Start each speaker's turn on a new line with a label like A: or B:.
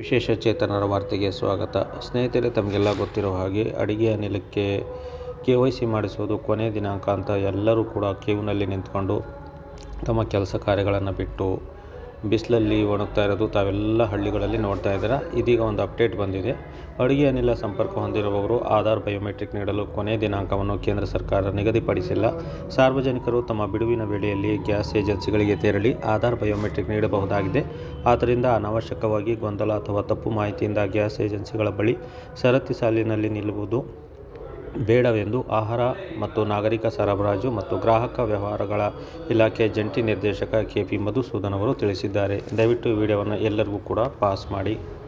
A: ವಿಶೇಷ ಚೇತನರ ವಾರ್ತೆಗೆ ಸ್ವಾಗತ. ಸ್ನೇಹಿತರೆ, ತಮಗೆಲ್ಲ ಗೊತ್ತಿರೋ ಹಾಗೆ ಅಡುಗೆ ಅನಿಲಕ್ಕೆ ಕೆ ವೈ ಸಿ ಮಾಡಿಸೋದು ಕೊನೆ ದಿನಾಂಕ ಅಂತ ಎಲ್ಲರೂ ಕೂಡ ಕ್ಯೂನಲ್ಲಿ ನಿಂತ್ಕೊಂಡು ತಮ್ಮ ಕೆಲಸ ಕಾರ್ಯಗಳನ್ನು ಬಿಟ್ಟು ಬಿಸಿಲಲ್ಲಿ ಒಣಗ್ತಾ ಇರೋದು, ತಾವೆಲ್ಲ ಹಳ್ಳಿಗಳಲ್ಲಿ ನೋಡ್ತಾ ಇದ್ದೀರಾ. ಇದೀಗ ಒಂದು ಅಪ್ಡೇಟ್ ಬಂದಿದೆ. ಅಡುಗೆ ಅನಿಲ ಸಂಪರ್ಕ ಹೊಂದಿರುವವರು ಆಧಾರ್ ಬಯೋಮೆಟ್ರಿಕ್ ನೀಡಲು ಕೊನೆ ದಿನಾಂಕವನ್ನು ಕೇಂದ್ರ ಸರ್ಕಾರ ನಿಗದಿಪಡಿಸಿಲ್ಲ. ಸಾರ್ವಜನಿಕರು ತಮ್ಮ ಬಿಡುವಿನ ವೇಳೆಯಲ್ಲಿ ಗ್ಯಾಸ್ ಏಜೆನ್ಸಿಗಳಿಗೆ ತೆರಳಿ ಆಧಾರ್ ಬಯೋಮೆಟ್ರಿಕ್ ನೀಡಬಹುದಾಗಿದೆ. ಆದ್ದರಿಂದ ಅನಾವಶ್ಯಕವಾಗಿ ಗೊಂದಲ ಅಥವಾ ತಪ್ಪು ಮಾಹಿತಿಯಿಂದ ಗ್ಯಾಸ್ ಏಜೆನ್ಸಿಗಳ ಬಳಿ ಸರತಿ ಸಾಲಿನಲ್ಲಿ ನಿಲ್ಲುವುದು ಬೇಡವೆಂದು ಆಹಾರ ಮತ್ತು ನಾಗರಿಕ ಸರಬರಾಜು ಮತ್ತು ಗ್ರಾಹಕ ವ್ಯವಹಾರಗಳ ಇಲಾಖೆ ಜಂಟಿ ನಿರ್ದೇಶಕ ಕೆ ಪಿ ಮಧುಸೂದನ್ ಅವರು ತಿಳಿಸಿದ್ದಾರೆ. ದಯವಿಟ್ಟು ವಿಡಿಯೋವನ್ನು ಎಲ್ಲರಿಗೂ ಕೂಡ ಪಾಸ್ ಮಾಡಿ.